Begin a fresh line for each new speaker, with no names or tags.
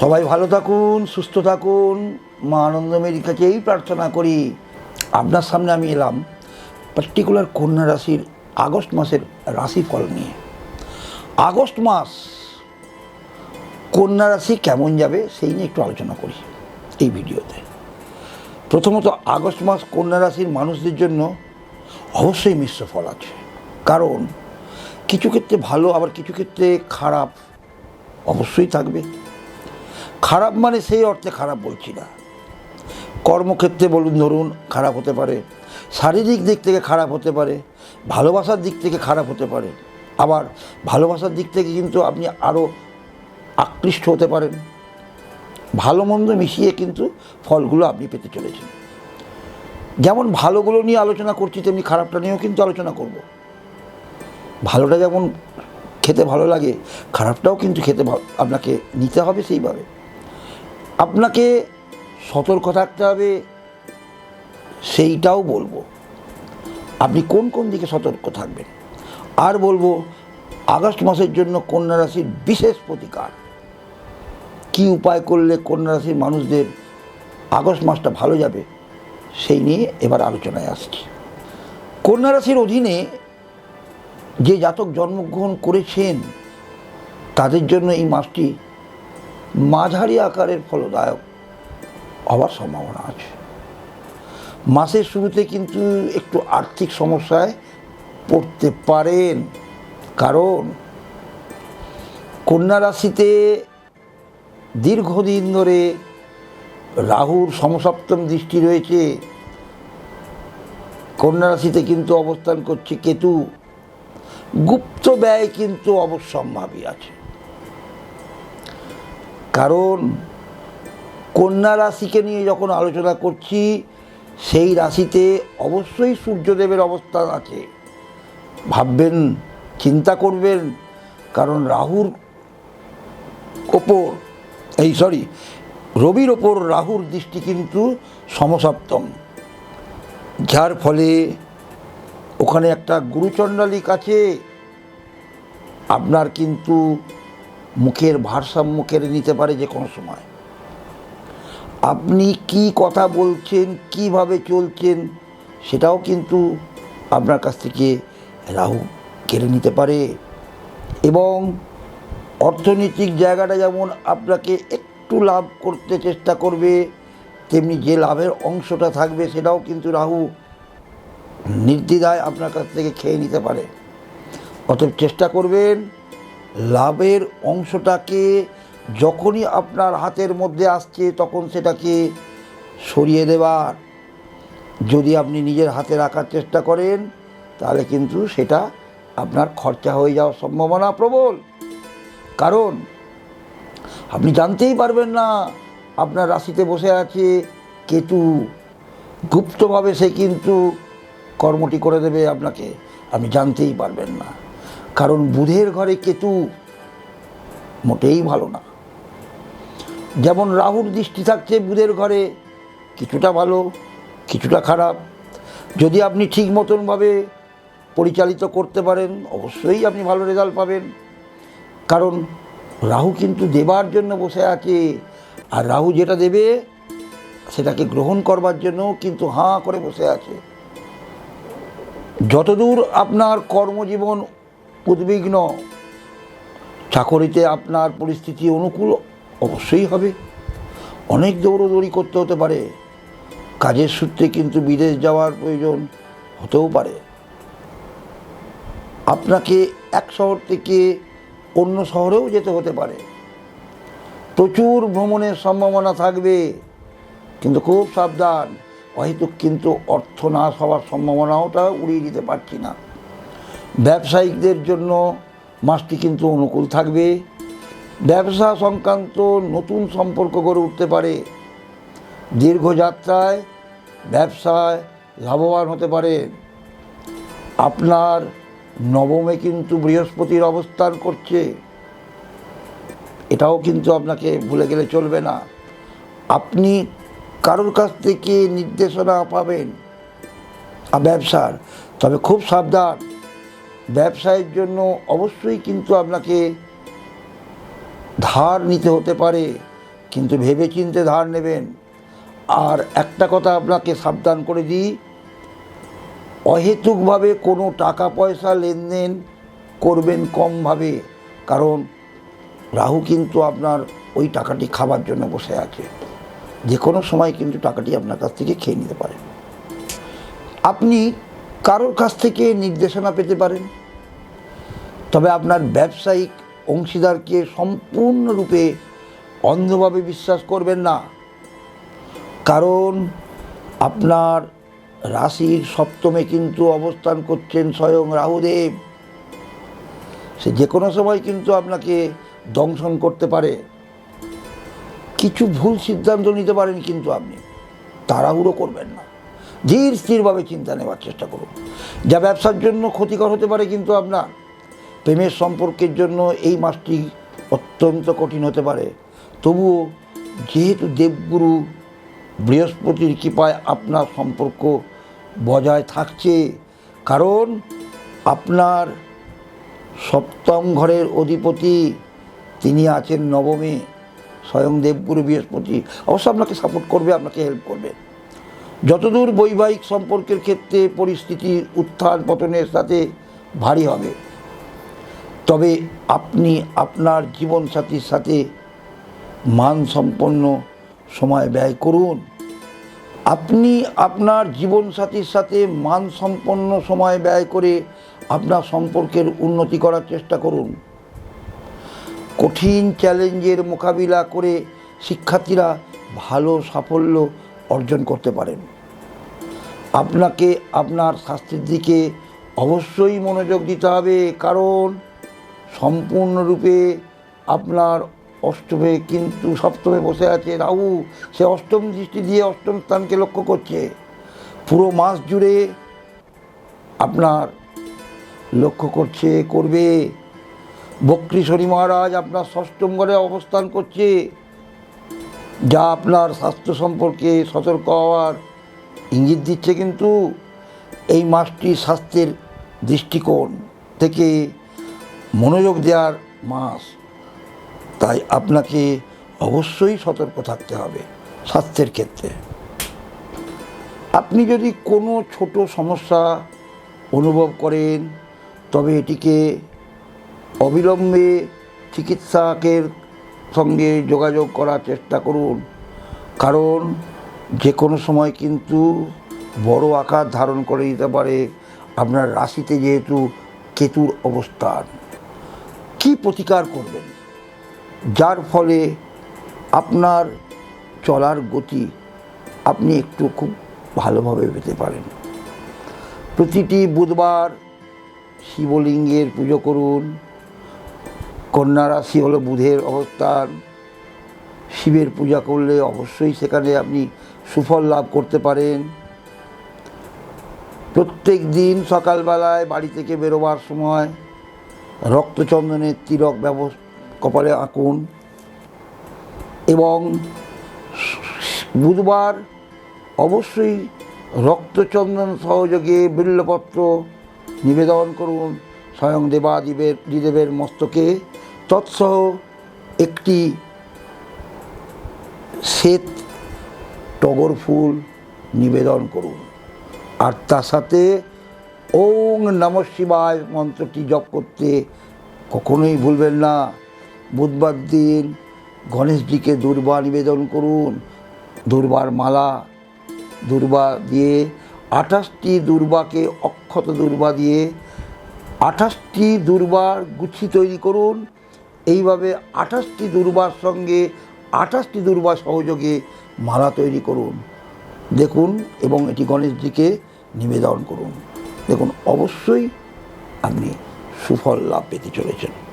সবাই ভালো থাকুন, সুস্থ থাকুন, মা আনন্দমের কাছেই প্রার্থনা করি। আপনার সামনে আমি এলাম পার্টিকুলার কন্যা রাশির আগস্ট মাসের রাশিফল নিয়ে। আগস্ট মাস কন্যা রাশি কেমন যাবে সেই নিয়ে একটু আলোচনা করি এই ভিডিওতে। প্রথমত আগস্ট মাস কন্যা রাশির মানুষদের জন্য অবশ্যই মিশ্র ফল আছে। কারণ কিছু ক্ষেত্রে ভালো, আবার কিছু ক্ষেত্রে খারাপ অবশ্যই থাকবে। খারাপ মানে সেই অর্থে খারাপ বলছি না। কর্মক্ষেত্রে বলুন, ধরুন খারাপ হতে পারে, শারীরিক দিক থেকে খারাপ হতে পারে, ভালোবাসার দিক থেকে খারাপ হতে পারে, আবার ভালোবাসার দিক থেকে কিন্তু আপনি আরও আকৃষ্ট হতে পারেন। ভালো মন্দ মিশিয়ে কিন্তু ফলগুলো আপনি পেতে চলেছেন। যেমন ভালোগুলো নিয়ে আলোচনা করছি, তেমনি খারাপটা নিয়েও কিন্তু আলোচনা করব। ভালোটা যেমন খেতে ভালো লাগে, খারাপটাও কিন্তু খেতে আপনাকে নিতে হবে সেইভাবে। আপনাকে সতর্ক থাকতে হবে, সেইটাও বলব। আপনি কোন কোন দিকে সতর্ক থাকবেন? আর বলব, আগস্ট মাসের জন্য কন্যা রাশির বিশেষ প্রতিকার। কী উপায় করলে কন্যা রাশির মানুষদের আগস্ট মাসটা ভালো যাবে, সেই নিয়ে এবার আলোচনায় আসছি। কন্যা রাশির অধীনে যে জাতক জন্মগ্রহণ করেছেন, তাদের জন্য এই মাসটি মাঝারি আকারের ফলদায়ক হওয়ার সম্ভাবনা আছে। মাসের শুরুতে কিন্তু একটু আর্থিক সমস্যায় পড়তে পারেন। কারণ কন্যা রাশিতে দীর্ঘদিন ধরে রাহুর সমসপ্তম দৃষ্টি রয়েছে। কন্যা রাশিতে কিন্তু অবস্থান করছে কেতু। গুপ্ত ব্যয় কিন্তু অবশ্যম্ভাবী আছে। কারণ কন্যা রাশিকে নিয়ে যখন আলোচনা করছি, সেই রাশিতে অবশ্যই সূর্যদেবের অবস্থান আছে। ভাববেন, চিন্তা করবেন, কারণ রাহুর ওপর, এই সরি, রবির ওপর রাহুর দৃষ্টি কিন্তু সমসপ্তম। যার ফলে ওখানে একটা গুরুচণ্ডালিক আছে। আপনার কিন্তু মুখের ভারসাম্য কেড়ে নিতে পারে যে কোনো সময়। আপনি কি কথা বলছেন, কীভাবে চলছেন, সেটাও কিন্তু আপনার কাছ থেকে রাহু কেড়ে নিতে পারে। এবং অর্থনৈতিক জায়গাটা যেমন আপনাকে একটু লাভ করতে চেষ্টা করবে, তেমনি যে লাভের অংশটা থাকবে সেটাও কিন্তু রাহু নির্দ্বিধায় আপনার কাছ থেকে খেয়ে নিতে পারে। অতএব চেষ্টা করবেন লাভের অংশটাকে যখনই আপনার হাতের মধ্যে আসছে, তখন সেটাকে সরিয়ে দেওয়ার যদি আপনি নিজের হাতে রাখার চেষ্টা করেন, তাহলে কিন্তু সেটা আপনার খরচা হয়ে যাওয়ার সম্ভাবনা প্রবল। কারণ আপনি জানতেই পারবেন না, আপনার রাশিতে বসে আছে কেতু। গুপ্তভাবে সে কিন্তু কর্মটি করে দেবে আপনাকে। আপনি জানতেই পারবেন না। কারণ বুধের ঘরে কেতু মোটেই ভালো না। যেমন রাহুর দৃষ্টি থাকছে বুধের ঘরে, কিছুটা ভালো, কিছুটা খারাপ। যদি আপনি ঠিক মতনভাবে পরিচালিত করতে পারেন, অবশ্যই আপনি ভালো রেজাল্ট পাবেন। কারণ রাহু কিন্তু দেবার জন্য বসে আছে, আর রাহু যেটা দেবে, সেটাকে গ্রহণ করবার জন্য কিন্তু হাঁ করে বসে আছে। যতদূর আপনার কর্মজীবন উদ্বিগ্ন। চাকরিতে আপনার পরিস্থিতি অনুকূল অবশ্যই হবে। অনেক দৌড়দৌড়ি করতে হতে পারে। কাজের সূত্রে কিন্তু বিদেশ যাওয়ার প্রয়োজন হতেও পারে। আপনাকে এক শহর থেকে অন্য শহরেও যেতে হতে পারে। প্রচুর ভ্রমণের সম্ভাবনা থাকবে, কিন্তু খুব সাবধান। হয়তো কিন্তু অর্থ নাশ হওয়ার সম্ভাবনাওটা উড়িয়ে দিতে পারছি না। ব্যবসায়িকদের জন্য মাসটি কিন্তু অনুকূল থাকবে। ব্যবসা সংক্রান্ত নতুন সম্পর্ক গড়ে উঠতে পারে। দীর্ঘযাত্রায় ব্যবসায় লাভবান হতে পারে। আপনার নবমে কিন্তু বৃহস্পতির অবস্থান করছে। এটাও কিন্তু আপনাকে ভুলে গেলে চলবে না। আপনি কারোর কাছ থেকে নির্দেশনা পাবেন? ব্যবসার। তবে খুব সাবধান। ব্যবসায়ের জন্য অবশ্যই কিন্তু আপনাকে ধার নিতে হতে পারে, কিন্তু ভেবে চিনতে ধার নেবেন। আর একটা কথা আপনাকে সাবধান করে দিই, অহেতুকভাবে কোনো টাকা পয়সা লেনদেন করবেন কমভাবে, কারণ রাহু কিন্তু আপনার ওই টাকাটি খাবার জন্য বসে আছে। যে কোনো সময় কিন্তু টাকাটি আপনার কাছ থেকে খেয়ে নিতে পারেন। আপনি কারোর কাছ থেকে নির্দেশনা পেতে পারেন। তবে আপনার ব্যবসায়িক অংশীদারকে সম্পূর্ণরূপে অন্ধভাবে বিশ্বাস করবেন না। কারণ আপনার রাশির সপ্তমে কিন্তু অবস্থান করছেন স্বয়ং রাহুদেব। সে যে কোনো সময় কিন্তু আপনাকে দংশন করতে পারে। কিছু ভুল সিদ্ধান্ত নিতে পারেন কিন্তু আপনি। তাড়াহুড়ো করবেন না। ধীর স্থিরভাবে চিন্তা নেওয়ার চেষ্টা করুন। যা ব্যবসার জন্য ক্ষতিকর হতে পারে কিন্তু আপনার প্রেমের সম্পর্কের জন্য এই মাসটি অত্যন্ত কঠিন হতে পারে। তবুও যেহেতু দেবগুরু বৃহস্পতির কৃপায় আপনার সম্পর্ক বজায় থাকছে, কারণ আপনার সপ্তম ঘরের অধিপতি তিনি আছেন নবমে, স্বয়ং দেবগুরু বৃহস্পতি। অবশ্য আপনাকে সাপোর্ট করবে, আপনাকে হেল্প করবে। যতদূর বৈবাহিক সম্পর্কের ক্ষেত্রে পরিস্থিতির উত্থান পতনের সাথে ভারী হবে, তবে আপনি আপনার জীবনসাথীর সাথে মানসম্পন্ন সময় ব্যয় করুন। আপনি আপনার জীবনসাথীর সাথে মানসম্পন্ন সময় ব্যয় করে আপনার সম্পর্কের উন্নতি করার চেষ্টা করুন। কঠিন চ্যালেঞ্জের মোকাবিলা করে শিক্ষার্থীরা ভালো সাফল্য অর্জন করতে পারেন। আপনাকে, আপনার স্বাস্থ্যের দিকে অবশ্যই মনোযোগ দিতে হবে, কারণ সম্পূর্ণরূপে আপনার অষ্টমে কিন্তু সপ্তমে বসে আছে রাহু। সে অষ্টম দৃষ্টি দিয়ে অষ্টম স্থানকে লক্ষ্য করছে। পুরো মাস জুড়ে আপনার লক্ষ্য করছে, করবে। বক্রী শনি মহারাজ আপনার ষষ্ঠম ঘরে অবস্থান করছে। যা আপনার স্বাস্থ্য সম্পর্কে সতর্ক হওয়ার ইঙ্গিত দিচ্ছে কিন্তু এই মাসটি স্বাস্থ্যের দৃষ্টিকোণ থেকে মনোযোগ দেওয়ার মাস তাই আপনাকে অবশ্যই সতর্ক থাকতে হবে স্বাস্থ্যের ক্ষেত্রে। আপনি যদি কোনো ছোট সমস্যা অনুভব করেন, তবে এটিকে অবিলম্বে চিকিৎসকের সঙ্গে যোগাযোগ করার চেষ্টা করুন। কারণ যে কোনো সময় কিন্তু বড় আকার ধারণ করে দিতে পারে আপনার রাশিতে যেহেতু কেতুর অবস্থান। কি প্রতিকার করবেন? যার ফলে আপনার চলার গতি আপনি একটু খুব ভালোভাবে পেতে পারেন। প্রতিটি বুধবার শিবলিঙ্গের পুজো করুন। কন্যা রাশি হলো বুধের অবস্থান শিবের পূজা করলে অবশ্যই সেখানে আপনি সুফল লাভ করতে পারেন। প্রত্যেক দিন সকালবেলায় বাড়ি থেকে বেরোবার সময় রক্তচন্দনের তিরক ব্যব কপালে আঁকুন এবং বুধবার অবশ্যই রক্তচন্দন সহযোগে বিল্লপত্র নিবেদন করুন স্বয়ং দেবাদিবের, দিদেবের মস্তকে। তৎসহ একটি শ্বেত টগর ফুল নিবেদন করুন। আর তার সাথে ওং নম শিবায় মন্ত্রটি জপ করতে কখনোই ভুলবেন না। বুধবার দিন গণেশজিকে দুর্বা নিবেদন করুন। দুর্বার মালা, দুর্বা দিয়ে আঠাশটি দুর্বাকে অক্ষত দুর্বা দিয়ে আঠাশটি দুর্বার গুচ্ছি তৈরি করুন। এইভাবে আঠাশটি দুর্বার সঙ্গে আঠাশটি দুর্বার সহযোগে মালা তৈরি করুন। দেখুন এবং এটি গণেশজিকে নিবেদন করুন। দেখুন, অবশ্যই আপনি সুফল লাভ পেতে চলেছেন।